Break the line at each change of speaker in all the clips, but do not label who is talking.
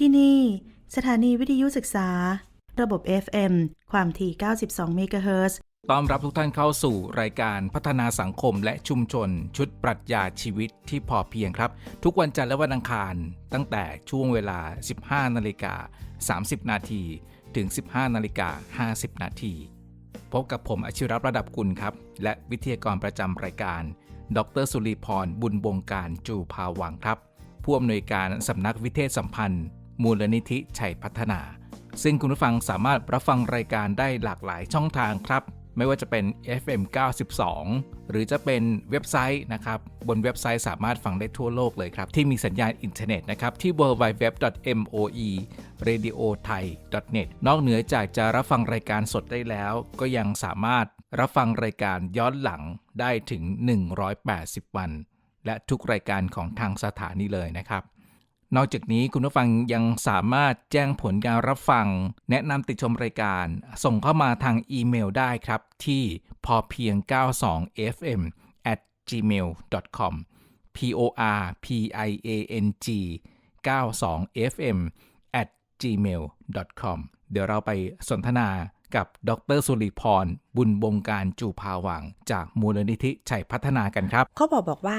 ที่นี่ สถานีวิทยุศึกษา ระบบ FM ความถี่ 92 เมกะเฮิรตซ์
ต้อนรับทุกท่านเข้าสู่รายการพัฒนาสังคมและชุมชน ชุดปรัชญาชีวิตที่พอเพียงครับ ทุกวันจันทร์และวันอังคาร ตั้งแต่ช่วงเวลา 15 นาฬิกา 30 นาที ถึง 15 นาฬิกา 50 นาทีพบกับผมอาชิรัตน์ระดับกุลครับ และวิทยากรประจำรายการ ดรสุริพรบุญบงการจูภาวังครับ ผู้อำนวยการสำนักวิเทศสัมพันธ์ มูลนิธิชัยพัฒนา ซึ่งคุณผู้ฟังสามารถรับฟังรายการได้หลากหลายช่องทางครับ ไม่ว่าจะเป็น FM 92 หรือจะเป็นเว็บไซต์นะครับ บนเว็บไซต์สามารถฟังได้ทั่วโลกเลยครับ ที่มีสัญญาณอินเทอร์เน็ตนะครับ ที่ www.moe.radiothai.net นอกเหนือจากจะรับฟังรายการสดได้แล้ว ก็ยังสามารถรับฟังรายการย้อนหลังได้ถึง 180 วัน และทุกรายการของทางสถานีเลยนะครับ นอกจากนี้คุณผู้ฟังยังสามารถแจ้งผลการรับฟัง แนะนำติดชมรายการ ส่งเข้ามาทางอีเมลได้ครับ ที่พอเพียง 92 fm at gmail com p o r p i a n g 92 fm at gmail com เดี๋ยวเราไปสนทนากับดรสุริพร บุญบงการจูภาวัง จากมูลนิธิชัยพัฒนากันครับ
เขาบอกบอกว่า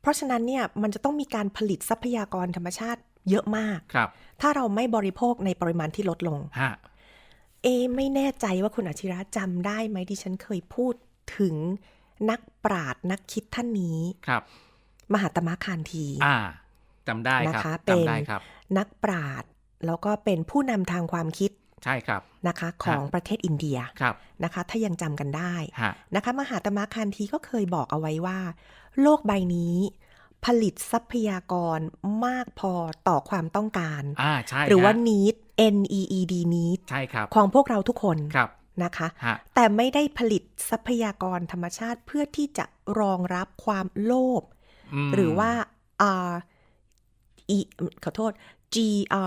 เพราะฉะนั้นเนี่ยมันจะต้องมีการผลิตทรัพยากรธรรมชาติเยอะมาก
ครับ
ถ้าเราไม่บริโภคในปริมาณที่ลดลง
ฮะ
เอ ไม่แน่ใจว่าคุณอาชิระจำได้ไหมดิฉันเคยพูดถึงนักปราชญ์นักคิดท่านนี้
ครับ
มหาตมะคานที
อ่าจำได้ครับ
นะคะเป็น
จำได้ครับ
นักปราชญ์แล้วก็เป็นผู้นำทางความคิด
ใช่ครับ
นะคะ ของประเทศอินเดีย
ครับ
นะคะ ถ้ายังจำกันได้
ฮะ
นะคะ มหาตมะคานทีก็เคยบอกเอาไว้ว่า โลกใบนี้ผลิตทรัพยากรมากพอต่อความต้องการ
อ่าใช่
หรือว่า
ฮะ
need N E E D need
ใช่ครับ
ของพวกเราทุกคน
ครับ
นะคะ
ฮะ
แต่ไม่ได้ผลิตทรัพยากรธรรมชาติเพื่อที่จะรองรับความโลภ
ม
หรือว่า R E ขอโทษ G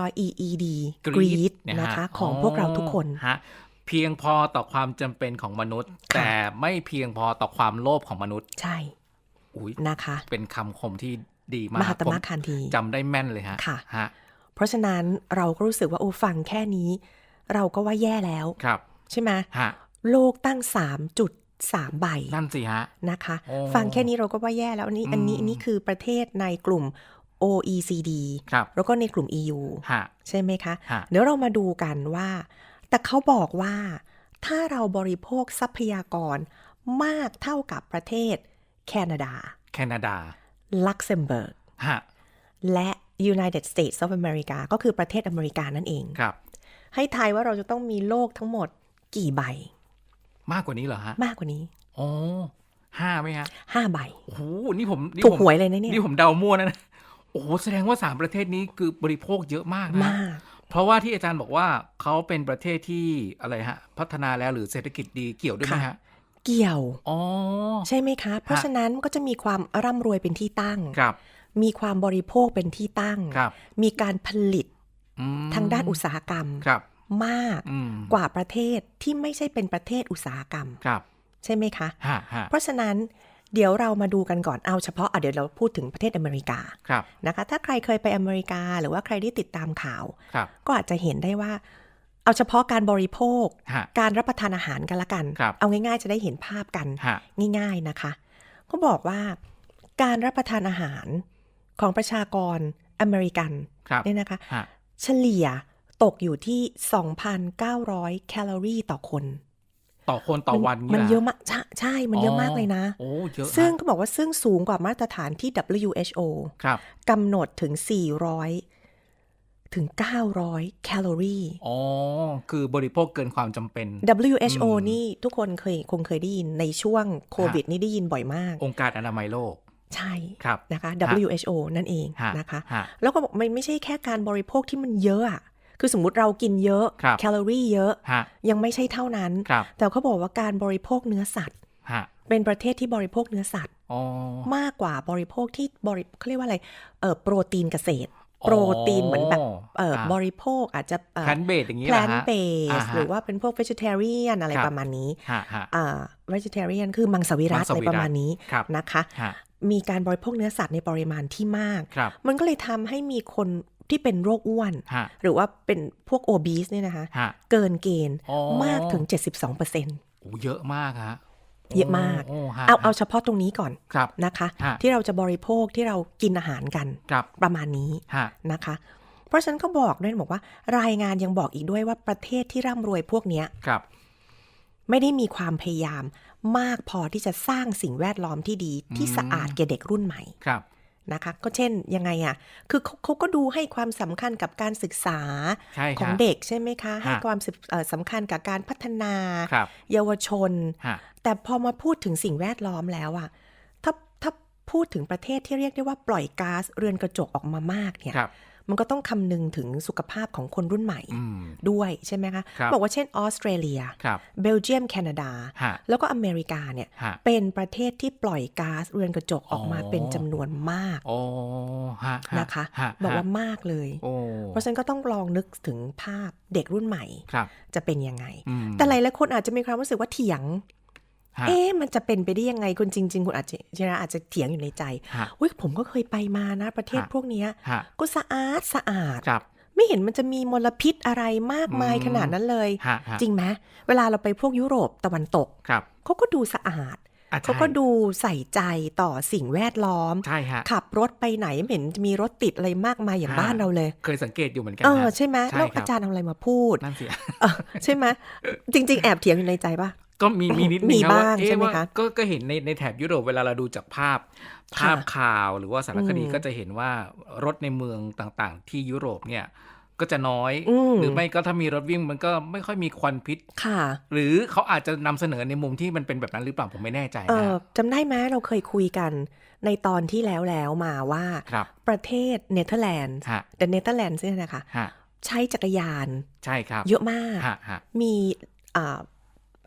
R E E D greed
เยฮ
นะคะของพวกเราทุกคน
ฮะเพียงพอต่อความจำเป็นของมนุษย์
ค่ะ
แต่ไม่เพียงพอต่อความโลภของมนุษย์
ใช่
อุ้ย
นะคะ
เป็นคำคมที่ดีมาก
มหาต
ผม
มะคานที
จำได้แม่นเลยฮะ
ค่ะ
ฮะ
เพราะฉะนั้นเราก็รู้สึกว่าโอ้ฟังแค่นี้ เราก็ว่าแย่แล้ว
ครับ
ใช่ไหม
ฮะ
โลกตั้ง3.3ใบ
นั่นสิฮะ
นะคะ
โอ้
ฟังแค่นี้เราก็ว่าแย่แล้วอันนี้อันนี้
อืม
อันนี้คือประเทศในกลุ่ม OECD
ครับ
แล้วก็ในกลุ่ม EU
ฮะ
ใช่ไหมคะ
ฮะ
เดี๋ยวเรามาดูกันว่า แต่เขาบอกว่าถ้าเราบริโภคทรัพยากรมากเท่ากับประเทศ แคนาดา
แคนาดา
ลักเซมเบิร์ก
ฮะ
และ United States of America ก็คือประเทศอเมริกานั่นเอง
ครับ
ให้ทายว่าเราจะต้องมีโลกทั้งหมดกี่ใบ
มากกว่านี้เหรอฮะ
มากกว่านี้
โอ้ห้าไหมฮะ
5ใบ
โอ้โหนี่ผมนี่
ถูก
ผม
หวยเลยนะเนี่ย
นี่ผมเดามั่วนะนะโอ้โหแสดงว่าสามประเทศนี้คือบริโภคเยอะมากนะ
มาก
เพราะว่าที่อาจารย์บอกว่าเขาเป็นประเทศที่อะไรฮะ พัฒนาแล้วหรือเศรษฐกิจดีเกี่ยวด้วยไหม
ค่ะ
ฮะ
เกี่ยว
อ๋อ
ใช่ไหมคะ เพราะ
ฮะ
ฉะนั้นก็จะมีความร่ำรวยเป็นที่ตั้ง
ครับ
มีความบริโภคเป็นที่ตั้ง
ครับ
มีการผลิต
อืม
ทางด้านอุตสาหกรรม
ครับ
มาก
อืม
กว่าประเทศที่ไม่ใช่เป็นประเทศอุตสาหกรรม
ครับ
ใช่ไหมคะ
ฮะฮะ
เพราะฉะนั้นเดี๋ยวเรามาดูกันก่อนเอาเฉพาะอะเดี๋ยวเราพูดถึงประเทศอเมริกา
ครับ
นะคะ ถ้าใครเคยไปอเมริกาหรือว่าใครที่ติดตามข่าว
ครับ
ก็อาจจะเห็นได้ว่า เอาเฉพาะการบริโภค
ฮะ
การรับประทานอาหารกันละกัน
ครับ
เอาง่าย ๆ จะได้เห็นภาพกัน
ฮะ
ง่าย ๆนะคะ ก็บอกว่าการรับประทานอาหารของประชากรอเมริกัน
ครับ
เนี่ยนะคะ
ฮะ
เฉลี่ยตกอยู่ที่ 2,900 แคลอรี่ต่อคน
ต่อคนต่อวัน
มัน
หร
เยอะมากใช่ใช่ มันเยอะมากเลยนะ
โอ้เยอะฮะ
ซึ่งก็บอกว่าซึ่งสูงกว่ามาตรฐานที่ WHO
ครับ
กำหนดถึง 400 ถึง 900 แคลอรี่
อ๋อ คือบริโภคเกินความจำเป็น
WHO
อืม
นี่ทุกคนเคยคงเคยได้ยินในช่วงโควิดนี่ได้ยินบ่อยมาก
องค์การอนามัยโลก
ใช่
ครับ
นะคะ
ฮะ
WHO นั่นเอง
ฮะ
นะคะ
ฮะ
แล้วก็บอกมันไม่ใช่แค่การบริโภคที่มันเยอะอะคือสมมุติเรากินเยอะ
ครับ
แคลอรี่เยอะ
ฮะ
ยังไม่ใช่เท่านั้น
ครับ
แต่เขาบอกว่าการบริโภคเนื้อสัตว์
ฮะ
เป็นประเทศที่บริโภคเนื้อสัตว์
อ๋อ
มากกว่าบริโภคที่บริเขาเรียกว่าอะไร เออโปรตีนเกษตร โปรตีนเหมือนแบบเอออบริโภคอาจจะ
แพลนเบสอย่างนี้
แพ
เหร
ล
อนฮะ
เบ
อ่า
ส
ฮะ
หรือว่าเป็นพวก vegetarian อะไร
ครับ
ประมาณนี้
ฮะฮะ
อ่า vegetarian คือมังสวิรัต
มังส
อะไร
วิรัติ
ประมาณนี้
ครับ
นะคะ
ฮะ
มีการบริโภคเนื้อสัตว์ในปริมาณที่มาก
ครับ
มันก็เลยทำให้มีคนที่ที่เป็นโรคอ้วน
ฮะ
หรือว่าเป็นพวกโอบีสเนี่ยนะคะ
ฮะ
เกินเกณฑ์
อ๋อ
มากถึง 72%เโอ้
เยอะมากฮะ
เยอะมาก
โอ้ฮะ
เอาเอาเฉพาะตรงนี้ก่อน
ครับ
นะคะ
ฮะ
ที่เราจะบริโภคที่เรากินอาหารกัน
ครับ
ประมาณนี้
ฮะ
นะคะ เพราะฉะนั้นก็บอกด้วยบอกว่า รายงานยังบอกอีกด้วยว่าประเทศที่ร่ำรวยพวกเนี้ย
ครับ
ไม่ได้มีความพยายามมากพอที่จะสร้างสิ่งแวดล้อมที่ดีที่
อืม
สะอาดแก่เด็กรุ่นใหม่
ครับ
นะคะก็เช่นยังไงอะ่ะ คือเขาเขาก็ดูให้ความสำคัญกับการศึกษา
ใช่
ของ
ฮะ
เด็กใช่ไหมคะ ให้
ฮะ
ความสึกเอ่อสำคัญกับการพัฒนา
ครับ
เยาวชน
ฮะ
แต่พอมาพูดถึงสิ่งแวดล้อมแล้วอะถ้าถ้าพูดถึงประเทศที่เรียกได้ว่าปล่อยก๊าซเรือนกระจกออกมามากเนี่ย
ครับ
มันก็ต้องคำนึงถึงสุขภาพของคนรุ่นใหม่
อืม
ด้วยใช่ไหมคะ
ครับ
บอกว่าเช่นออสเตรเลีย
ครับ
เบลเยียม แคนาดา
ฮะ
แล้วก็อเมริกาเนี่ย
ฮะ
เป็นประเทศที่ปล่อยก๊าซเรือนกระจกออกมา
อ๋อ
เป็นจำนวนมาก
โอ้ฮะฮ
นะคะ
ฮะ
บอกว่า
ฮะ
มากเลย
โอ้
เพราะฉะนั้นก็ต้องลองนึกถึงภาพเด็กรุ่นใหม่
ครับ
จะเป็นยังไง
อืม
แต่หลายๆคนอาจจะมีความรู้สึกว่าเถียง
ฮะ
เอ๊ะมันจะเป็นไปได้ยังไงคุณจริง ๆ คุณอาจจะจริงๆอาจจะเถียงอยู่ในใจ
ฮะ
อุ้ยผมก็เคยไปมานะ ประเทศ
ฮะ
พวกเนี้ย
ฮะ
ก็สะอาดสะอาด
ครับ
ไม่เห็นมันจะมีมลพิษอะไรมากมาย
อืม
ขนาดนั้นเลย
ฮะฮะ
จริงไหมเวลาเราไปพวกยุโรปตะวันตก
ครับ
เขาก็ดูสะอาด
อะ
เขาก็
ใช่
ดูใส่ใจต่อสิ่งแวดล้อม
ใช่ฮะ
ขับรถไปไหนไม่เห็นจะมีรถติดอะไรมากมายอย่าง
ฮะ
บ้านเราเลย
เคยสังเกตอยู่เหมือนกัน
เออ
ฮะ
ใช่ไหม
ใช่
แล้ว
ครับ
อาจารย์เอาอะไรมาพูด
นั่นสิ
เออใช่ไหมจริง ๆ แอบเถียงอยู่ในใจปะ
ก็มีมีนิดนึ
มี
งครับว่า
บ้าง
เอ๊ะ
ใช่ไหม
ว่า
คะ
ก็ก็เห็นในในแถบยุโรปเวลาเราดูจากภาพภาพ
ค่ะ
ข่าวหรือว่าสารคดี
อืม
ก็จะเห็นว่ารถในเมืองต่างๆ ที่ยุโรปเนี่ยก็จะน้อย
อืม
หรือไม่ก็ถ้ามีรถวิ่งมันก็ไม่ค่อยมีควันพิษ
ค่ะ
หรือเขาอาจจะนำเสนอในมุมที่มันเป็นแบบนั้นหรือเปล่าผมไม่แน่ใจ
เอ
นะ
อจำได้ไหมเราเคยคุยกันในตอนที่แล้วแล้วมาว่า
ครับ
ประเทศเนเธอร์แลนด์
ฮะ
แต่เนเธอร์แลนด์เนี่ยนะคะ
ฮะ
ใช้จักรยาน
ใช่ครับ
เยอะมาก
ฮะฮะ
มี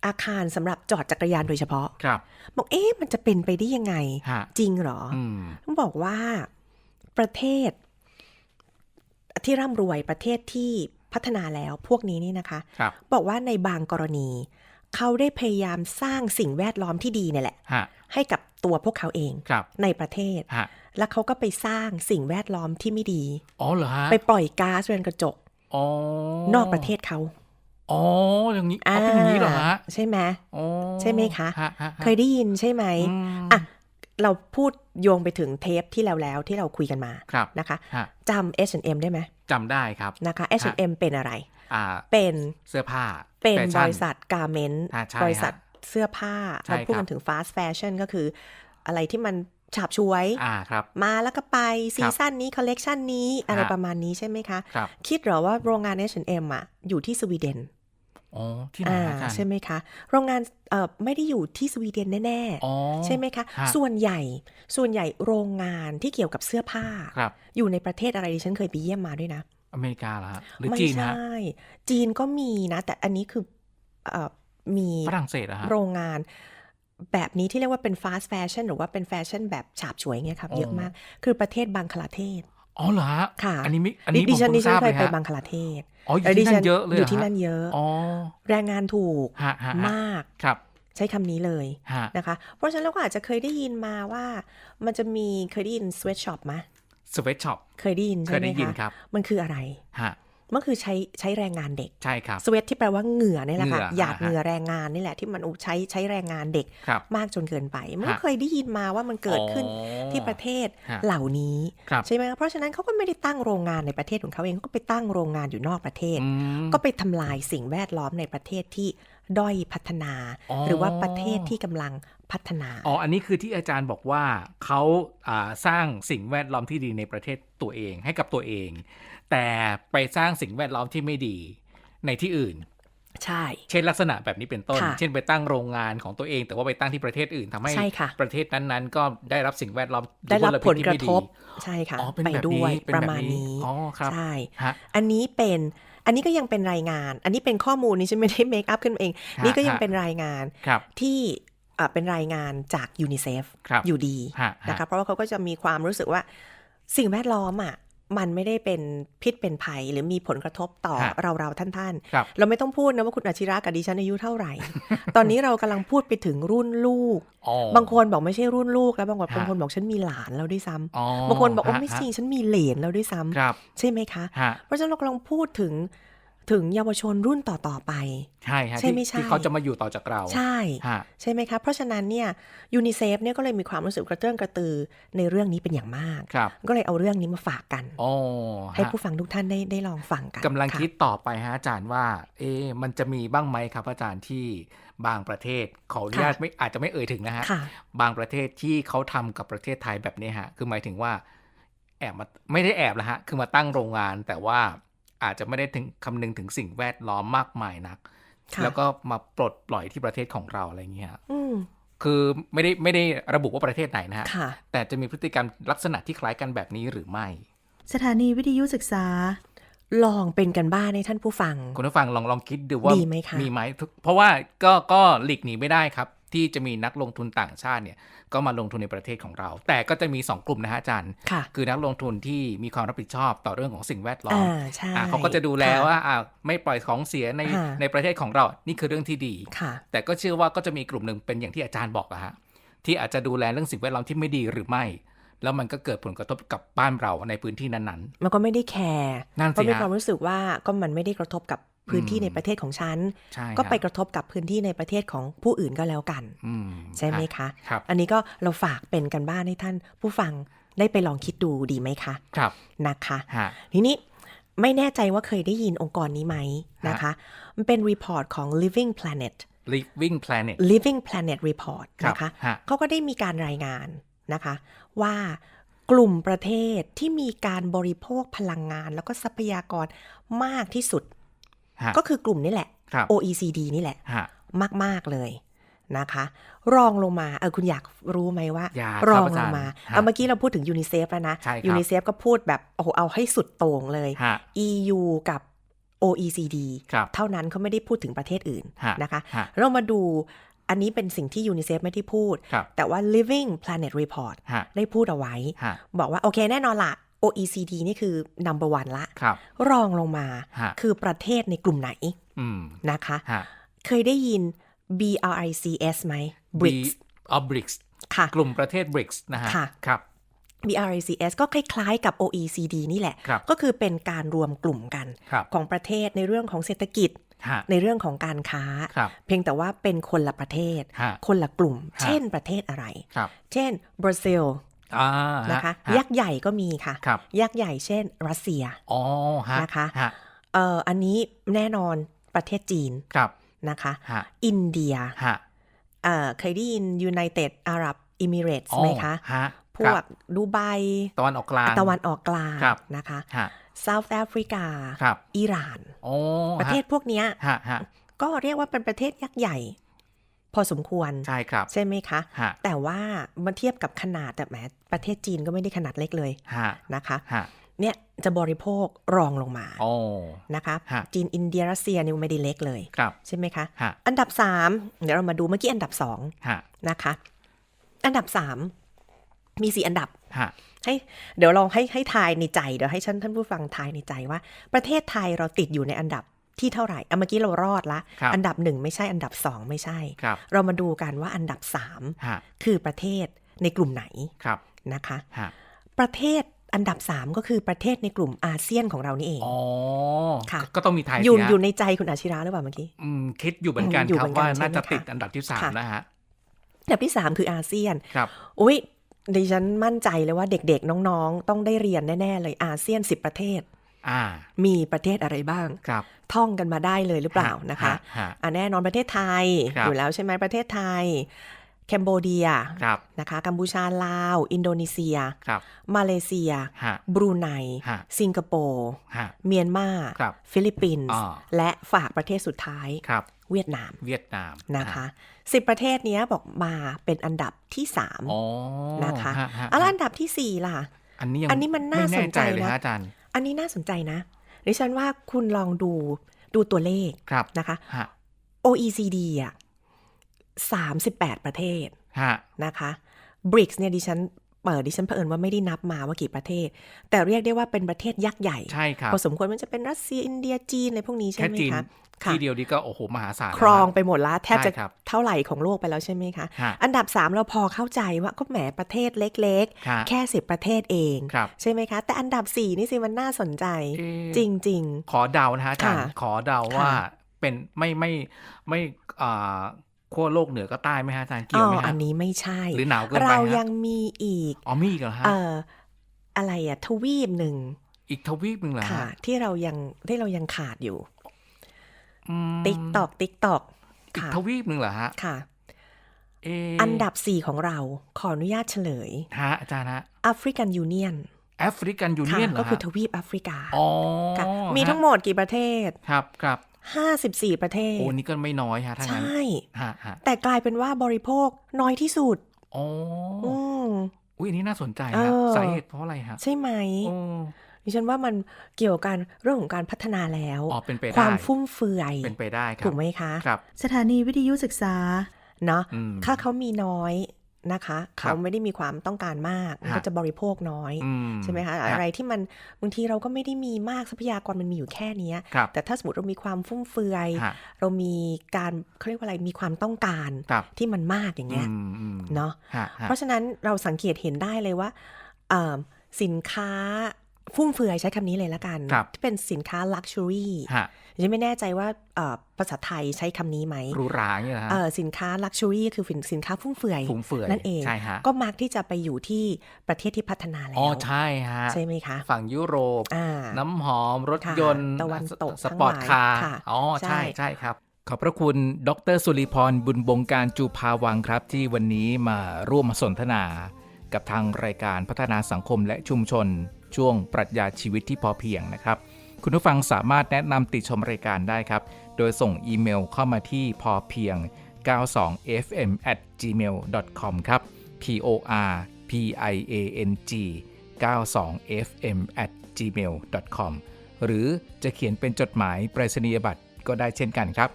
อ่าอาคารสำหรับจอดจักรยานโดยเฉพาะ
ครับ
บอกเอ๊ะมันจะเป็นไปได้ยังไง
ฮะ
จริงเหรอ
อืม
ต้องบอกว่าประเทศ ที่ร่ำรวยประเทศที่พัฒนาแล้วพวกนี้นี่นะคะ
ครับ
บอกว่าในบางกรณี เขาได้พยายามสร้างสิ่งแวดล้อมที่ดีเนี่ยแหละ
ฮะ
ให้กับตัวพวกเขาเอง
ครับ
ในประเทศ
ฮะ
แล้วเขาก็ไปสร้างสิ่งแวดล้อมที่ไม่ดี
อ๋อเหรอฮะ
ไปปล่อยก๊าซเรือนกระจก
อ๋อน
อกประเทศเขา
อ๋ออย่างนี้อ๋อเป็นอย่างนี้เหรอฮะ
ใช่ไหม
อ๋อ
ใช่ไหมคะ
ฮะฮะ
เคยได้ยินใช่ไหม
อืม
อะเราพูดโยงไปถึงเทปที่แล้วแล้วที่เราคุยกันมา
ครับ
นะคะ
ฮะ
จำ H&M ได้ไหม
จำได้ครับ
นะคะ H&M เป็นอะไร
อ่า
เป็น
เสื้อผ้า
เป็น
แฟ
บ
ชั่
ริษัทการเมนต์
อ่าใช่
บริษัทเสื้อผ้า
ใช่
เราพูด
ครั
กับนถึง fast fashion ก็คือ อะไรที่มันฉาบฉวย
อ่าครับ
มาแล้วก็ไปซีซั่นนี้คอลเลกชันนี้อะไร
ฮะ
ประมาณนี้ใช่ไหมคะ
ครับ
คิดเหรอว่าโรงงาน H&M อะอยู่ที่สวีเดน
อ๋อ ที่ไหน
อ่า
อาจารย์
ใช่ไหมคะ โรงงานเอ่อไม่ได้อยู่ที่สวีเดนแน่
อ๋อ
ๆ ใช่ไหมคะ
ฮะ
ส่วนใหญ่ส่วนใหญ่โรงงานที่เกี่ยวกับเสื้อผ้า
ครับ
อยู่ในประเทศอะไรดิฉันเคยไปเยี่ยมมาด้วยนะ
อเมริกาเหรอฮะ หรือ
ไม่
จีน
ใช่
ฮะ
จีนก็มีนะ แต่อันนี้คือเอ่อมี
ฝรั่งเศสเหรอฮะ
โรงงานแบบนี้ที่เรียกว่าเป็น fast fashion หรือว่าเป็นแฟชั่นแบบฉาบฉวยเงี้ยครับ
อ๋อ
เยอะมาก คือประเทศบังคลาเทศ
อ๋อเหรอฮะ
ค่ะ
อันนี้มิอันนี้
ดิ
ผม
ฉันดิ
เพิ่ง
ฉั
ท
น
ราบ
เค
เลยย
ไป
ฮะ
บังคลาเทศ
อ๋ออยู่ที่นั่นเยอะเลย
อ
หร
ยู่ที่
ฮะ
นั่นเยอะ
อ๋อ
แรงงานถูก
ฮะฮะฮะ
มาก
ครับ
ใช้คำนี้เลย
ฮะ
นะคะ เพราะฉะนั้นเราก็อาจจะเคยได้ยินมาว่า มันจะมีเคยได้ยิน sweatshop ไหม
สเวตช็อป
เคยได้ยิน
เค
ใช่
ย
ไหม
ได้ยิน
คะ
ครับ
มันคืออะไร
ฮะ
มันคือใช้ใช้แรงงานเด็ก
ใช่ครับ
สเวตที่แปลว่าเหงื่อนี่แหละค่ะ
เหงื่อ
หยาด
อ่าฮะ
เหงื่อแรงงานนี่แหละที่มันใช้ใช้แรงงานเด็ก
ครับ
มากจนเกินไป มันก็
ฮะ
เคยได้ยินมาว่ามันเกิดขึ้น
อ๋อ
ที่ประเทศ
ฮะ
เหล่านี้
ครับ
ใช่ไหมคะเพราะฉะนั้นเขาก็ไม่ได้ตั้งโรงงานในประเทศของเขาเองเขาก็ไปตั้งโรงงานอยู่นอกประเทศ
อืม
ก็ไปทำลายสิ่งแวดล้อมในประเทศที่ด้อยพัฒนา
อ๋อ
หรือว่าประเทศที่กำลังพัฒนา
อ๋อ อันนี้คือที่อาจารย์บอกว่าเขาอ่าสร้างสิ่งแวดล้อมที่ดีในประเทศตัวเองให้กับตัวเอง แต่ไปสร้างสิ่งแวดล้อมที่ไม่ดีในที่อื่น
ใช่
เช่นลักษณะแบบนี้เป็นต้น
ค่ะ
เช่นไปตั้งโรงงานของตัวเอง แต่ว่าไปตั้งที่ประเทศอื่นทำให้
ใช่ค่ะ
ประเทศนั้นๆ ก็ได้รับสิ่งแวดล้อมหอ
ได้รับ
มล
ผ
พิษ
ล
ที่
กระ
ไม่
ท
ดี
บใช่ค่ะ
อ๋อเป็น
ไป
แบบ
ด้
นี้
วย
เป็น
ประ
แบบ
มาณ
นี้
นี้
อ๋อครับ
ใช่
ฮะ
อันนี้เป็นอันนี้ก็ยังเป็นรายงาน อันนี้เป็นข้อมูลนี่ฉันไม่ได้เมคอัพขึ้นมาเอง
ฮะ
นี่ก็ยัง
ฮะ
เป็นรายงาน
ครับ
ที่อ่าเป็นรายงานจากยูนิเซฟ
ครับ
อยู่ดี
ฮะฮะ
นะคะเพราะว่าเขาก็จะมีความรู้สึกว่าสิ่งแวดล้อมอะ มันไม่ได้เป็นพิษเป็นภัยหรือมีผลกระทบต่อ
ฮะ
เราเราๆท่าน
ครับ
ๆเราไม่ต้องพูดนะว่าคุณอาชิระกับดิฉันอายุเท่าไหร่ ตอนนี้เรากำลังพูดไปถึงรุ่นลูก
อ๋อบา
งคนบอกไม่ใช่รุ่นลูก แล้วบางคน
ฮะ
บางคนบอกฉันมีหลานแล้วด้วยซ้ำ
อ๋อบา
งคนบอกว่า
ฮะ
ไม่จริงฉันมีเหลนแล้วด้วยซ้ำ
ครับ
ใช่ไหมคะ
ฮะ
เพราะฉะนั้นเรากำลังพูดถึง ถึงเยาวชนรุ่นต่อ ๆ ไป
ใช่ฮะ
ใช่
ที่
ไม่ใช่
ที่เขาจะมาอยู่ต่อจากเรา
ใช่
ฮะ
ใช่ไหมคะ เพราะฉะนั้นเนี่ยยูนิเซฟเนี่ยก็เลยมีความรู้สึกกระเตื้องกระตือในเรื่องนี้เป็นอย่างมาก
ครับ
ก็เลยเอาเรื่องนี้มาฝากกัน
โอ้
ให้
ฮะ
ผู้ฟังทุกท่านได้ได้ลองฟังกัน
กำลังะคิดต่อไปฮะอาจารย์ว่า เอ๊ะมันจะมีบ้างไหมครับอาจารย์ที่บางประเทศขออนุญาตไม่อาจจะไม่เอ่ยถึงนะฮะ
ค่ะ
บางประเทศที่เขาทำกับประเทศไทยแบบนี้ฮะคือหมายถึงว่าแอบมาไม่ได้แอบละฮะ คือมาตั้งโรงงานแต่ว่า อาจจะไม่ได้ถึงคำนึงถึงสิ่งแวดล้อมมากมายนัก
ค่ะ
แล้วก็มาปลดปล่อยที่ประเทศของเราอะไรเงี้ย
อืม
คือไม่ได้ไม่ได้ระบุว่าประเทศไหนนะฮะ
ค่ะ
แต่จะมีพฤติกรรมลักษณะที่คล้ายกันแบบนี้หรือไม่
สถานีวิทยุศึกษา
ลองเป็นกันบ้านให้ท่านผู้ฟัง
คุณผู้ฟังลองลองคิดดูว่า
ดีไหมคะ
มีไหมทุกเพราะว่าก็ก็หลีกหนีไม่ได้ครับ ที่จะมีนักลงทุนต่างชาติเนี่ยก็มาลงทุนในประเทศของเรา แต่ก็จะมี 2 กลุ่มนะฮะอาจารย์
ค่ะ
คือนักลงทุนที่มีความรับผิดชอบต่อเรื่องของสิ่งแวดล้อม
อ่าใช่
อ่าเขาก็จะดูแล
ค่
ว่าอ่าไม่ปล่อยของเสียใน
ค่ะ
ในประเทศของเรานี่คือเรื่องที่ดี
ค่ะ
แต่ก็เชื่อว่าก็จะมีกลุ่มหนึ่งเป็นอย่างที่อาจารย์บอกอะฮะที่อาจจะดูแลเรื่องสิ่งแวดล้อมที่ไม่ดีหรือไม่แล้วมันก็เกิดผลกระทบกับบ้านเราในพื้นที่นั้น
มันก็ไม่ได้แคร์
นั่นสิ
เพราะมี
ฮะ
ความรู้สึกว่าก็มันไม่ได้กระทบกับ พื้นที่
อืม
ในประเทศของฉัน
ๆใช่
ก็ไป
ฮะ
กระทบกับพื้นที่ในประเทศของผู้อื่นก็แล้วกัน
อืม
ใช่ไหม
ฮะ
คะ
ครับ
อันนี้ก็เราฝากเป็นกันบ้านให้ท่านผู้ฟังได้ไปลองคิดดูดีไหมคะ
ครับ
นะคะ
ฮะ
ทีนี้ไม่แน่ใจว่าเคยได้ยินองค์กรนี้ไหมนะคะ มันเป็นรีพอร์ตของ Living Planet
living planet
Living Planet Report
ครับ
นะคะ
ฮะ
เขาก็ได้มีการรายงานนะคะ ว่ากลุ่มประเทศที่มีการบริโภคพลังงาน แล้วก็ทรัพยากรมากที่สุด
ฮะ
ก็คือกลุ่มนี้แหละ
ครับ
OECD นี่แหละ
ฮะ
มาก ๆ เลยนะคะ รองลงมาเออคุณอยากรู้ไหมว่า
อยาก
ร
ค
อ
รับ
ง
อา
ล
จางรย์
มา
ฮะ
เอาเมื่อกี้เราพูดถึงยูนิเซฟแล้วนะ
ใช่ครับ
ยูนิเซฟก็พูดแบบโอ้โหเอาให้สุดโต่งเลย
ฮะ
EU กับ OECD
ครับ
เท่านั้นเขาไม่ได้พูดถึงประเทศอื่น
ฮะ
นะคะ
ฮะ
เรามาดูอันนี้เป็นสิ่งที่ยูนิเซฟไม่ได้พูด
ครับ
แต่ว่า Living Planet Report
ฮะ
ได้พูดเอาไว้
ฮะ
บอกว่าโอเคแน่นอนละ OECD นี่คือ number one ละ
ครับ
รองลงมา
ฮะ
คือประเทศในกลุ่มไหน
อืม
นะคะ
ฮะ
เคยได้ยิน BRICS ไหม BRICS
อ๋อ BRICS
ค่ะ
กลุ่มประเทศ BRICS นะฮะ
ค่ะ
ครับ
BRICS ก็คล้ายๆกับ OECD นี่แหละ
ครับ
ก็คือเป็นการรวมกลุ่มกัน
ครับ
ของประเทศในเรื่องของเศรษฐกิจ
ฮะ
ในเรื่องของการค้า
ครับ
เพียงแต่ว่าเป็นคนละประเทศ
ฮะ
คนละกลุ่ม
ฮะ
เช่นประเทศอะไร
ครับ
เช่นบราซิล
อ่าฮ
นะคะ
ฮะ
ยักษ์ใหญ่ก็มีค่ะ
ครับ
ยักษ์ใหญ่เช่น รัสเซีย
อ๋อฮะ
นะคะ
ฮะ
เอ่ออันนี้แน่นอนประเทศจีน
ครับ
นะคะ
ฮะ
อินเดีย
ฮะ
เอ่อเคยได้ยิน United Arab Emirates
อ๋อ
ไหมคะ
ฮะ
พวกดูไบ
ตะวันออกกลาง
ตะวันออกกลาง
ครับ
นะคะ
ฮะ
South Africa
ครับ
อิหร่าน
โอ้
ประเทศพวกเนี้ย
ฮะฮะ
ก็เรียกว่าเป็นประเทศยักษ์ใหญ่พ อสมควร
ใช่ครับ
ใช่ไหมคะ
ฮะ
แต่ว่ามันเทียบกับขนาดแต่แหมประเทศจีนก็ไม่ได้ขนาดเล็กเลย
ฮะ
นะคะ
ฮะ
เนี่ยจะบริโภครองลงมา
โอ้
นะคะ
ฮะ
จีนอินเดียรัสเซียนี่ไม่ได้เล็กเลย
ครับ
ใช่ไหมคะ
ฮะ
อันดับ 3 เดี๋ยวเรามาดูเมื่อกี้อันดับ
ฮะ
2นะคะ อันดับ 3 มีสี่อันดับ
ฮะ
ให้เดี๋ยวลองให้ให้ทายในใจเดี๋ยวให้ท่านท่านผู้ฟังทายในใจว่า ประเทศไทยเราติดอยู่ในอันดับ ที่เท่าไหร่อะเมื่อกี้เรารอดละ
ครับ
อันดับหนึ่งไม่ใช่อันดับสองไม่ใช่
ครับ
เรามาดูกันว่าอันดับสาม
ฮะ
คือประเทศในกลุ่มไหน
ครับ
นะคะ
ฮะ
ประเทศอันดับสามก็คือประเทศในกลุ่มอาเซียนของเรานี่เอง
อ๋อ
ค่ะ
ก็ต้องมีไทย
อยู่
สิฮะ
อยู่ในใจคุณอาชิระหรือเปล่าเมื่อกี้
อืม คิดอยู่เหมือนกัน
อืมอยู่
ครับ
เหมือนกัน
ว่า
ใช่ไหม
น่าจะ
คะ
ติดอันดับที่สาม
ค่ะ
นะฮะ
อันดับที่สามคืออาเซียน
ครับ
อุ้ยดิฉันมั่นใจเลยว่าเด็กๆ น้องๆ ต้องได้เรียนแน่ ๆ เลยอาเซียน 10 ประเทศ
อ่า
มีประเทศอะไรบ้าง
ครับ
ท่องกันมาได้เลยหรือเปล่านะคะ
ฮะ
อะแน่นอนประเทศไทย
ครับ
อยู่แล้วใช่ไหมประเทศไทยแคนโบเดีย
ครับ
นะคะกัมพูชาลาว อินโดนีเซีย
ครับ
มาเลเซีย
ฮะ
บรูไน
ฮะ
สิงคโปร์
ฮะ
เมียนมา
ครับ
ฟิลิปปินส์
อ่า
และฝากประเทศสุดท้าย
ครับ
เวียดนาม
เวียดนาม
นะคะสิบประเทศเนี้ยบอกมาเป็นอันดับที่สาม
อ๋อ
นะคะ
ฮฮ
อะแล้วอันดับที่สี่ล่ะ
อันนี้ยัง
อันนี้มันน่า
ไแส
นใจ
เลย
นะ
ฮะอาจารย์
อันนี้น่าสนใจนะ ดิฉันว่าคุณลองดูดูตัวเลข
ครับ
นะคะ
ฮะ
OECD อะ38ประเทศ
ฮะ
นะคะ BRICS เนี่ยดิฉัน เปิดดิฉันเผอิญว่าไม่ได้นับมาว่ากี่ประเทศ แต่เรียกได้ว่าเป็นประเทศยักษ์ใหญ่
ใช่ครับ
พอสมควรมันจะเป็นรัสเซียอินเดียจีนอะไรพวกนี้ใช่
แค่
ไหม
จีน
คะค่ะ
ที่เดียวนี้ก็โอ้โหมหาศาล
ครอง
แล้ว
ไปหมดแล้วแทบจะ
ใช่ครับ
เท่าไหร่ของโลกไปแล้วใช่ไหมคะ
ฮะ
อันดับ 3 เราพอเข้าใจว่าก็แหมประเทศเล็ก
ฮะ
ๆแค่สิบประเทศเอง
ครับ
ใช่ไหมคะ แต่อันดับ 4 นี่สิมันน่าสนใจ
เอ๊ะ
จริง
ขอเดานะฮะอาจารย์
ค่ะ
ขอเดา
ค่ะ
ว่าเป็นไม่ไม่ไม่อ่า ขั้วโลกเหนือก็ใต้ไหมฮะอาจารย์
ๆ
เกี่ยวไหม
อ๋อ
ฮะ
อันนี้ไม่ใช่
หรือหนาวเกินไป
เรา
ฮะ
ยังมีอีก
อ๋อมีอีกเหรอฮะ
เอ่ออะไรอะทวีปหนึ่ง
อีกทวีปหนึ่งเหรอ
ค่ะ
ฮะ
ที่เรายังที่เรายังขาดอยู่
อืม
ติ๊กตอกติ๊กตอก
อีก
ค่ะ
ทวีปหนึ่งเหรอฮะ
ค่ะ
เอ๊ะ
อันดับ4ของเราขออนุญาตเฉลย
ฮะอาจารย์ฮะ
แอฟริกันยูเนียน
แอฟริกันยูเนี
ค่ะ
ยนเหรอ
ก็คือ
ฮะ
ทวีปแอฟริกา
อ๋อ
ค่ะมีทั้งหมดกี่ประเทศ
ครับครับ
54 ประเทศ
โอ้นี่ก็ไม่น้อยฮะถ้า
ใช
งั้น่ฮะฮะ
แต่กลายเป็นว่าบริโภคน้อยที่สุด
อ๋อ
อืม
อุ้ยอันนี้น่าสนใจ
เอ
ฮะ
อ
สาเหตุเพราะอะไรฮะ
ใช่ไหม
โอ้
ดิฉันว่ามันเกี่ยวกับการเรื่องของการพัฒนาแล้ว
อ๋อเป็นไป
ค
ได้
วามฟุ่มเฟือย
เป็นไปได้ครับ
ถูกไหมคะ
ครับ
สถานีวิทยุศึกษา
เนาะ
อืม
ถ้าเขามีน้อย นะคะ
ครับ
เขาไม่ได้มีความต้องการมากมัน
ฮะ
ก็จะบริโภคน้อย
อื
ใช่ไหมคะ
ฮ
อะไรที่มันบางทีเราก็ไม่ได้มีมากทรัพยากรมันมีอยู่แค่เนี้ย
ครับ
แต่ถ้าสมมติเรามีความฟุ่มเฟือย
ฮะ
เรามีการเขาเรียกว่าอะไรมีความต้องการ
ครับ
ที่มันมากอย่างเงี้ย
อืมอืม
เนาะ
ฮะฮะ
เพราะฉะนั้นเราสังเกตเห็นได้เลยว่าเอ่อสินค้า ฟุ่มเฟือยใช้คำนี้เลยละกัน
ครับ
ที่เป็นสินค้าลักชัวรี่
ฮะ
ฉันไม่แน่ใจว่าเอ่อภาษาไทยใช้คำนี้ไหม
หรูหราเนี่ยเหรอฮะ
เอ่อสินค้าลักชัวรี่คือสินค้าฟุ่มเฟือย
ฟุ่มเฟือย
นั่นเอง
ใช่ฮะ
ก็มักที่จะไปอยู่ที่ประเทศที่พัฒนาแล้
อ๋อ
ว
ใช่ฮะ
ใช่ไหมคะ
ฝั่งยุโรป
อ่า
น้ำหอม รถ
ค่ะ
ยนต์
ตะวันตก
สปอร์ต
ทั้งหลาย
คาร์
ค่ะ
อ๋อ
ใช่
ใช่ใช่ครับขอบพระคุณ ดรสุริพร บุญบงการจูภาวังครับ ที่วันนี้มาร่วมสนทนา กับทางรายการพัฒนาสังคมและชุมชน ช่วงปรัชญาชีวิตที่พอเพียงนะครับ คุณผู้ฟังสามารถแนะนำติชมรายการได้ครับ โดยส่งอีเมลเข้ามาที่พอเพียง 92fm at gmail com ครับ p o r p i a n g 92fm at gmail com หรือจะเขียนเป็นจดหมายไปรษณียบัตรก็ได้เช่นกันครับ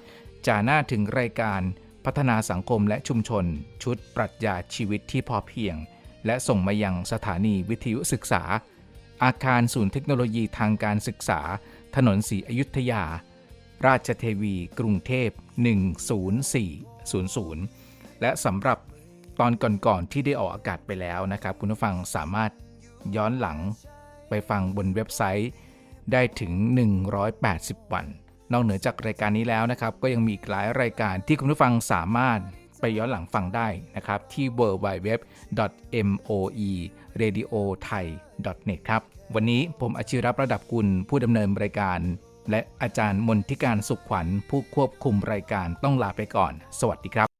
จ่าหน้าถึงรายการพัฒนาสังคมและชุมชน ชุดปรัชญาชีวิตที่พอเพียง และส่งมายังสถานีวิทยุศึกษา อาคารศูนย์เทคโนโลยีทางการศึกษา ถนนศรีอยุธยา ราชเทวี กรุงเทพ 10400 และสำหรับตอนก่อนๆที่ได้ออกอากาศไปแล้วนะครับ คุณผู้ฟังสามารถย้อนหลังไปฟังบนเว็บไซต์ได้ถึง 180 วัน นอกเหนือจากรายการนี้แล้วนะครับ ก็ยังมีอีกหลายรายการที่คุณผู้ฟังสามารถไปย้อนหลังฟังได้นะครับ ที่ radio thai net ครับ วันนี้ผมอาชีรับระดับกุลผู้ดำเนินรายการ และอาจารย์มนทิการสุขขวัญผู้ควบคุมรายการต้องลาไปก่อน สวัสดีครับ